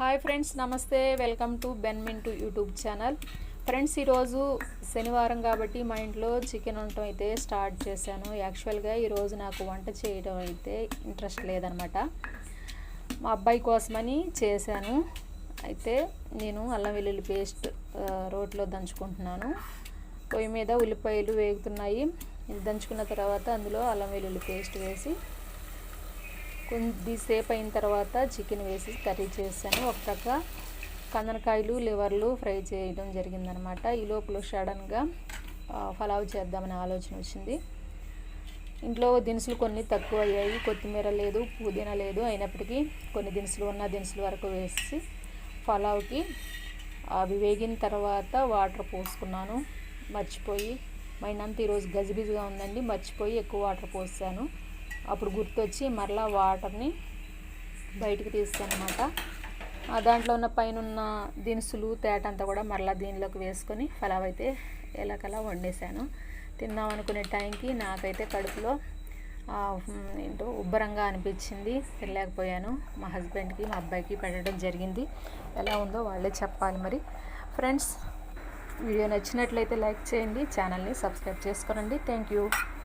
Hi friends నమస్తే. Welcome to బెన్మిన్ to YouTube channel. Friends ఈరోజు శనివారం కాబట్టి మా ఇంట్లో చికెన్ వండటం అయితే స్టార్ట్ చేశాను. యాక్చువల్గా ఈరోజు నాకు వంట చేయడం అయితే ఇంట్రెస్ట్ లేదనమాట. మా అబ్బాయి కోసమని చేశాను. అయితే నేను అల్లం వెల్లుల్లి పేస్ట్ రోట్లో దంచుకుంటున్నాను. పొయ్యి మీద ఉల్లిపాయలు వేగుతున్నాయి. దంచుకున్న తర్వాత అందులో అల్లం వెల్లుల్లి పేస్ట్ వేసి కొద్దిసేపు అయిన తర్వాత చికెన్ వేసి కర్రీ చేశాను. ఒక పక్క కందనకాయలు లివర్లు ఫ్రై చేయడం జరిగిందనమాట. ఈ లోపల సడన్గా పలావ్ చేద్దామనే ఆలోచన వచ్చింది. ఇంట్లో దినుసులు కొన్ని తక్కువ అయ్యాయి కొత్తిమీర లేదు పుదీనా లేదు. అయినప్పటికీ కొన్ని దినుసులు ఉన్న దినుసులు వరకు వేసి పలావ్కి అవి వేగిన తర్వాత వాటర్ పోసుకున్నాను. మర్చిపోయి మైండ్ అంతా ఈరోజు గజిబిజిగా ఉందండి. మర్చిపోయి ఎక్కువ వాటర్ పోసాను. అప్పుడు గుర్తొచ్చి మరలా వాటర్ని బయటికి తీస్తాను అనమాట దాంట్లో ఉన్న పైన ఉన్న దినుసులు తేట అంతా కూడా మరలా దీనిలోకి వేసుకొని పలావ్ అయితే ఎలాకలా వండేశాను. తిందాం అనుకునే టైంకి నాకైతే కడుపులో ఏంటో ఉబ్బరంగా అనిపించింది. తినలేకపోయాను. మా హస్బెండ్కి మా అబ్బాయికి పెట్టడం జరిగింది. ఎలా ఉందో వాళ్ళే చెప్పాలి మరి. ఫ్రెండ్స్ వీడియో నచ్చినట్లయితే లైక్ చేయండి ఛానల్ని సబ్స్క్రైబ్ చేసుకోనండి. Thank you.